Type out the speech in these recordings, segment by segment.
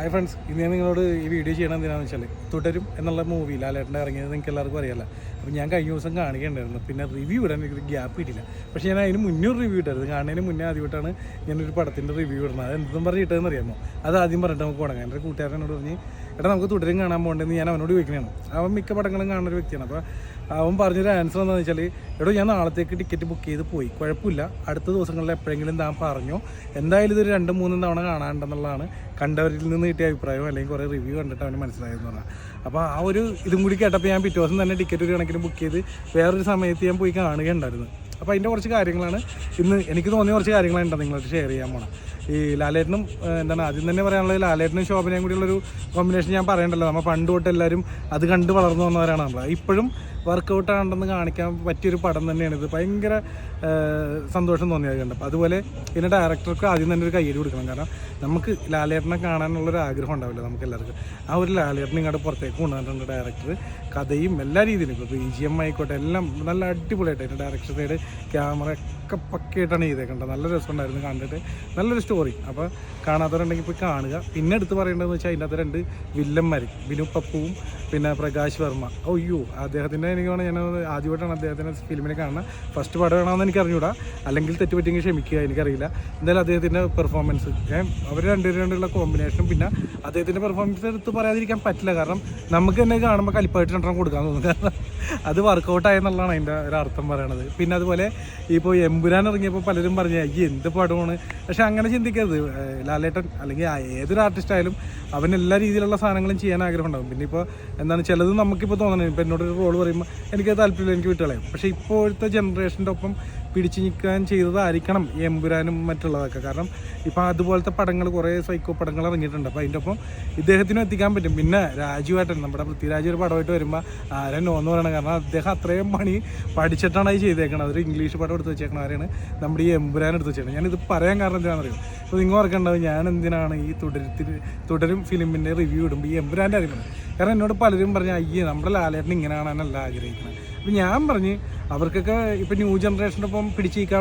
Hi friends ഇന്ന് ഞാൻ നിങ്ങളോട് ഈ വീഡിയോ ചെയ്യണം എന്തിനാണെന്ന് വെച്ചാൽ തുടരും എന്നുള്ള മൂവി ലാലേട്ടന്റെ ഇറങ്ങിയത് നിങ്ങൾക്ക് എല്ലാവർക്കും അറിയാലോ. അപ്പോൾ ഞാൻ കഴിഞ്ഞ ദിവസം കാണിക്കേണ്ടായിരുന്നു. പിന്നെ റിവ്യൂ ഇടാൻ എനിക്കൊരു ഗ്യാപ്പ് കിട്ടില്ല പക്ഷേ ഞാൻ അതിന് മുന്നേ റിവ്യൂ ഇട്ടായിരുന്നു. കാണുന്നതിന് മുന്നേ ആദ്യമായിട്ടാണ് ഞാനൊരു പടത്തിന്റെ റിവ്യൂ ഇടുന്നത്. അത് എന്തും പറഞ്ഞ് ഇട്ടതെന്ന് അറിയാമോ അത് ആദ്യം പറഞ്ഞിട്ട് നമുക്ക് തുടങ്ങാം എന്റെ കൂട്ടുകാരനോട് പറഞ്ഞ് എടാ നമുക്ക് തുടരും കാണാൻ പോകേണ്ടതെന്ന് ഞാൻ അവനോട് ചോദിക്കുന്നതാണ്. അവൻ മിക്ക പടങ്ങളും കാണുന്ന ഒരു വ്യക്തിയാണ്. അപ്പോൾ അവൻ പറഞ്ഞൊരു ആൻസർ എന്താണെന്ന് വെച്ചാൽ എടോ ഞാൻ നാളത്തേക്ക് ടിക്കറ്റ് ബുക്ക് ചെയ്ത് പോയി. കുഴപ്പമില്ല. അടുത്ത ദിവസങ്ങളിൽ എപ്പോഴെങ്കിലും താൻ പറഞ്ഞു. എന്തായാലും ഇതൊരു രണ്ട് മൂന്ന് തവണ കാണാണ്ടെന്നുള്ളതാണ്. കണ്ടവരിൽ നിന്ന് കിട്ടിയ അഭിപ്രായം അല്ലെങ്കിൽ കുറേ റിവ്യൂ കണ്ടിട്ട് അവന് മനസ്സിലായെന്ന് പറഞ്ഞാൽ അപ്പോൾ ആ ഒരു ഇതും കൂടി കേട്ടപ്പോൾ ഞാൻ പിറ്റേ ദിവസം തന്നെ ടിക്കറ്റ് ഒരു കണക്കിന് ബുക്ക് ചെയ്ത് വേറൊരു സമയത്ത് ഞാൻ പോയി കാണുകയുണ്ടായിരുന്നു. അപ്പോൾ അതിന്റെ കുറച്ച് കാര്യങ്ങളാണ് ഇന്ന് എനിക്ക് തോന്നിയ കുറച്ച് കാര്യങ്ങളുണ്ട് നിങ്ങളോട് ഷെയർ ചെയ്യാൻ പോണം. ഈ ലാലേട്ടനും എന്താണ് ആദ്യം തന്നെ പറയാനുള്ളത് ലാലേട്ടനും ശോഭനയും കൂടിയുള്ളൊരു കോമ്പിനേഷൻ ഞാൻ പറയണ്ടല്ലോ. നമ്മൾ പണ്ട് തൊട്ട് എല്ലാവരും അത് കണ്ട് വളർന്നു വന്നവരാണ് നമ്മൾ ഇപ്പോഴും വർക്കൗട്ട് ആണെന്ന് കാണിക്കാൻ പറ്റിയൊരു പടം തന്നെയാണ് ഇത്. ഭയങ്കര സന്തോഷം തോന്നിയത് കണ്ടപ്പോൾ. അതുപോലെ ഇതിന്റെ ഡയറക്ടർക്ക് ആദ്യം തന്നെ ഒരു കയ്യിൽ കൊടുക്കണം. കാരണം നമുക്ക് ലാലേട്ടനെ കാണാനുള്ളൊരു ആഗ്രഹം ഉണ്ടാവില്ല നമുക്ക് എല്ലാവർക്കും ആ ഒരു ലാലേട്ടനെ ഇങ്ങോട്ട് പുറത്തേക്ക് കൊണ്ടുവന്നിട്ടുണ്ട് ഡയറക്ടർ കഥയും എല്ലാ രീതിയിലും. ഇപ്പോൾ ബി ജി എം ആയിക്കോട്ടെ എല്ലാം നല്ല അടിപൊളിയായിട്ട് അതിന്റെ ഡയറക്ടർ സൈഡ് ക്യാമറ ഒക്കെ പക്കയായിട്ടാണ് ചെയ്തേക്കേണ്ടത് നല്ല രസം ഉണ്ടായിരുന്നു കണ്ടിട്ട്. നല്ലൊരു സ്റ്റോറി അപ്പോൾ കാണാത്തവരുണ്ടെങ്കിൽ പോയി കാണുക. പിന്നെ എടുത്ത് പറയേണ്ടതെന്ന് വെച്ചാൽ അതിന്റെ അകത്ത് രണ്ട് വില്ലന്മാർ വിനു പപ്പുവും പിന്നെ പ്രകാശ് വർമ്മ. അയ്യോ അദ്ദേഹത്തിന്റെ എനിക്ക് വേണം ഞാൻ ആദ്യമായിട്ടാണ് അദ്ദേഹത്തിന്റെ ഫിലിമിനെ കാണുന്നത്. ഫസ്റ്റ് പടമാണെന്ന് എനിക്ക് അറിഞ്ഞൂടാ. അല്ലെങ്കിൽ തെറ്റുപറ്റിയെങ്കിൽ ക്ഷമിക്കുക എനിക്കറിയില്ല. എന്തായാലും അദ്ദേഹത്തിന്റെ പെർഫോമൻസ് ഞാൻ അവർ രണ്ടുപേരും രണ്ടുള്ള കോമ്പിനേഷൻ പിന്നെ അദ്ദേഹത്തിന്റെ പെർഫോമൻസ് എടുത്ത് പറയാതിരിക്കാൻ പറ്റില്ല. കാരണം നമുക്ക് തന്നെ കാണുമ്പോൾ കലിപ്പായിട്ട് രണ്ടെണ്ണം കൊടുക്കാൻ തോന്നുന്നു കാരണം അത് വർക്കൗട്ട് ആയെന്നുള്ളതാണ് അതിന്റെ അർത്ഥം പറയണത്. പിന്നെ അതുപോലെ ഇപ്പോൾ എമ്പുരാൻ ഇറങ്ങിയപ്പോൾ പലരും പറഞ്ഞു അയ്യോ എന്ത് പടമാണ് പക്ഷെ അങ്ങനെ ചിന്തിക്കരുത്. ലാലേട്ടൻ അല്ലെങ്കിൽ ഏതൊരു ആർട്ടിസ്റ്റ് ആയാലും അവൻ എല്ലാ രീതിയിലുള്ള സാധനങ്ങളും ചെയ്യാൻ ആഗ്രഹം ഉണ്ടാകും പിന്നെ ഇപ്പോൾ എന്താണ് ചിലത് നമുക്കിപ്പോൾ തോന്നണം. ഇപ്പോൾ എന്നോടൊരു റോൾ പറയുമ്പോൾ എനിക്ക് താല്പര്യമില്ല എനിക്ക് വിട്ടുകളയും. പക്ഷേ ഇപ്പോഴത്തെ ജനറേഷന്റെ ഒപ്പം പിടിച്ചു നിൽക്കാൻ ചെയ്തതായിരിക്കണം ഈ എമ്പുരാനും മറ്റുള്ളതൊക്കെ. കാരണം ഇപ്പം അതുപോലത്തെ പടങ്ങൾ കുറേ സൈക്കോ പടങ്ങൾ ഇറങ്ങിയിട്ടുണ്ട്. അപ്പോൾ അതിന്റെ ഒപ്പം ഇദ്ദേഹത്തിനും എത്തിക്കാൻ പറ്റും. പിന്നെ രാജുവായിട്ടൻ നമ്മുടെ പൃഥ്വിരാജ് ഒരു പടമായിട്ട് വരുമ്പോൾ ആരും നോന്ന് പറയണം. കാരണം അദ്ദേഹം അത്രയും പണി പഠിച്ചിട്ടാണ് അത് ചെയ്തേക്കണത്. അതൊരു ഇംഗ്ലീഷ് പടം എടുത്ത് വെച്ചേക്കണം ആരെയാണ് നമ്മുടെ ഈ എമ്പുരാൻ എടുത്ത് വെച്ചേക്കണം ഞാനിത് പറയാൻ കാരണം എന്താണെന്ന് അറിയും? അപ്പോൾ നിങ്ങൾ ഓർക്കേണ്ടത് ഞാൻ എന്തിനാണ് ഈ തുടരത്തിൽ തുടരും ഫിലിമിന്റെ റിവ്യൂ ഇടുമ്പോൾ ഈ എമ്പുരാന്റെ അറിയുന്നത് കാരണം എന്നോട് പലരും പറഞ്ഞു അയ്യേ നമ്മുടെ ലാലേട്ടൻ ഇങ്ങനെയാണെന്നല്ല ആഗ്രഹിക്കുന്നത് അപ്പം ഞാൻ പറഞ്ഞ് അവർക്കൊക്കെ ഇപ്പം ന്യൂ ജനറേഷന്റെ ഒപ്പം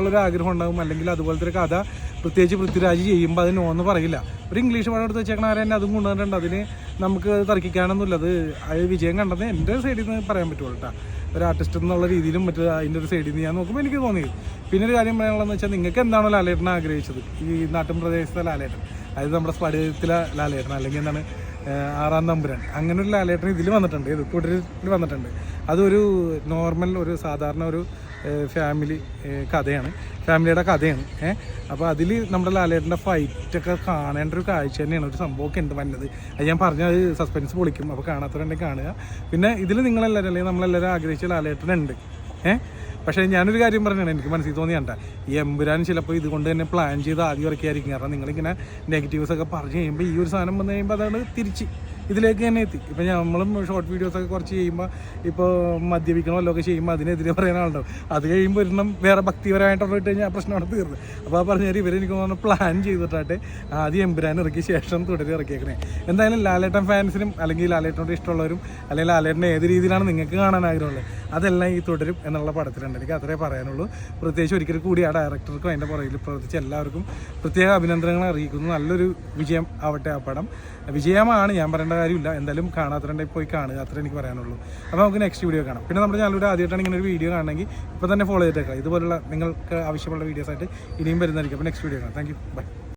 ഒരു ആഗ്രഹം ഉണ്ടാകും അല്ലെങ്കിൽ അതുപോലത്തെ ഒരു കഥ പ്രത്യേകിച്ച് പൃഥ്വിരാജ് ചെയ്യുമ്പോൾ അതിന് നോന്ന് പറയില്ല. ഒരു ഇംഗ്ലീഷ് പടം എടുത്ത് വെച്ചേക്കണ ആരെ തന്നെ അതും കൊണ്ടുവന്നിട്ടുണ്ട്. അതിന് നമുക്ക് തർക്കിക്കാനൊന്നുമില്ലത് അത് വിജയം കണ്ടത് എന്റെ സൈഡിൽ നിന്ന് പറയാൻ പറ്റുള്ളൂ കേട്ടോ ഒരു ആർട്ടിസ്റ്റ് എന്നുള്ള രീതിയിലും മറ്റു അതിന്റെ ഒരു സൈഡിൽ നിന്ന് ഞാൻ നോക്കുമ്പോൾ എനിക്ക് തോന്നിയത്. പിന്നെ ഒരു കാര്യം പറയാനുള്ളതെന്ന് വെച്ചാൽ നിങ്ങൾക്ക് എന്താണോ ലാലേട്ടനെ ആഗ്രഹിച്ചത്? ഈ നാട്ടിൻ പ്രദേശത്തെ ലാലേട്ടൻ. അതായത് നമ്മുടെ സ്പടികത്തിലെ ലാലേട്ടൻ. അല്ലെങ്കിൽ എന്താണ് ആറാം തമ്പുരാൻ അങ്ങനെ ഒരു ലാലേട്ടൻ ഇതിൽ വന്നിട്ടുണ്ട് ഇത് തുടരിൽ വന്നിട്ടുണ്ട്. അതൊരു നോർമൽ ഒരു സാധാരണ ഒരു ഫാമിലി കഥയാണ്. ഫാമിലിയുടെ കഥയാണ് ഏഹ് അപ്പോൾ അതിൽ നമ്മുടെ ലാലേട്ടന്റെ ഫൈറ്റൊക്കെ കാണേണ്ട ഒരു കാഴ്ച തന്നെയാണ് ഒരു സംഭവമൊക്കെ ഉണ്ട് വന്നത്. അത് ഞാൻ പറഞ്ഞത് സസ്പെൻസ് പൊളിക്കും. അപ്പോൾ കാണാത്തവരുണ്ടെങ്കിൽ കാണുക. പിന്നെ ഇതിൽ നിങ്ങളെല്ലാവരും അല്ലെങ്കിൽ നമ്മളെല്ലാവരും ആഗ്രഹിച്ച ലാലേട്ടനുണ്ട് ഏഹ് പക്ഷേ ഞാനൊരു കാര്യം പറഞ്ഞാണ് എനിക്ക് മനസ്സിൽ തോന്നിയണ്ട. ഈ എമ്പുരാൻ ചിലപ്പോൾ ഇതുകൊണ്ട് തന്നെ പ്ലാൻ ചെയ്ത് ആദ്യം ഇറക്കിയായിരിക്കും. കാരണം നിങ്ങളിങ്ങനെ നെഗറ്റീവ്സ് ഒക്കെ പറഞ്ഞു കഴിയുമ്പോൾ ഈ ഒരു സാധനം വന്നു കഴിയുമ്പോൾ അതാണ് തിരിച്ച് ഇതിലേക്ക് തന്നെ എത്തി. ഇപ്പം നമ്മളും ഷോർട്ട് വീഡിയോസൊക്കെ കുറച്ച് ചെയ്യുമ്പോൾ ഇപ്പോൾ മദ്യപിക്കണോ ഒക്കെ ചെയ്യുമ്പോൾ അതിനെതിരെ പറയാനാളുണ്ടാവും അത് കഴിയുമ്പോൾ ഒരെണ്ണം വേറെ ഭക്തിപരമായിട്ടുള്ള ഇട്ട് കഴിഞ്ഞാൽ ആ പ്രശ്നമാണ് തീർന്നത് അപ്പോൾ ആ പറഞ്ഞാൽ ഇവർ എനിക്ക് തോന്നുന്നു പ്ലാൻ ചെയ്തിട്ടായിട്ട് ആദ്യം എമ്പുരാൻ ഇറക്കിയ ശേഷം തുടരെ ഇറക്കിയേക്കണേ. എന്തായാലും ലാലേട്ടൻ ഫാൻസിനും അല്ലെങ്കിൽ ലാലേട്ടനോട് ഇഷ്ടമുള്ളവരും അല്ലെങ്കിൽ ലാലേട്ടനെ ഏത് രീതിയിലാണ് നിങ്ങൾക്ക് കാണാൻ ആഗ്രഹമുള്ളത് അതെല്ലാം ഈ തുടരും എന്നുള്ള പടത്തിലുണ്ട്. എനിക്ക് അത്രേ പറയാനുള്ളൂ. പ്രത്യേകിച്ച് ഒരിക്കൽ കൂടി ആ ഡയറക്ടർക്കും അതിന്റെ പുറകിൽ പ്രവർത്തിച്ച എല്ലാവർക്കും പ്രത്യേക അഭിനന്ദനങ്ങൾ അറിയിക്കുന്നു. നല്ലൊരു വിജയം ആവട്ടെ ആ പടം. വിജയമാണ് ഞാൻ പറയേണ്ട കാര്യമില്ല. എന്തായാലും കാണാത്തവരുണ്ടെങ്കിൽ പോയി കാണുക. അത്രേ എനിക്ക് പറയാനുള്ളൂ. അപ്പോൾ നമുക്ക് നെക്സ്റ്റ് വീഡിയോ കാണാം. പിന്നെ നമ്മുടെ ചാനലിലൂടെ ആദ്യമായിട്ടാണ് ഇങ്ങനെ ഒരു വീഡിയോ കാണണമെങ്കിൽ ഇപ്പോൾ തന്നെ ഫോളോ ചെയ്തേക്കാം ഇതുപോലുള്ള നിങ്ങൾക്ക് ആവശ്യമുള്ള വീഡിയോസായിട്ട് ഇനിയും വരുന്നതായിരിക്കും. അപ്പോൾ നെക്സ്റ്റ് വീഡിയോ കാണാം. Thank you bye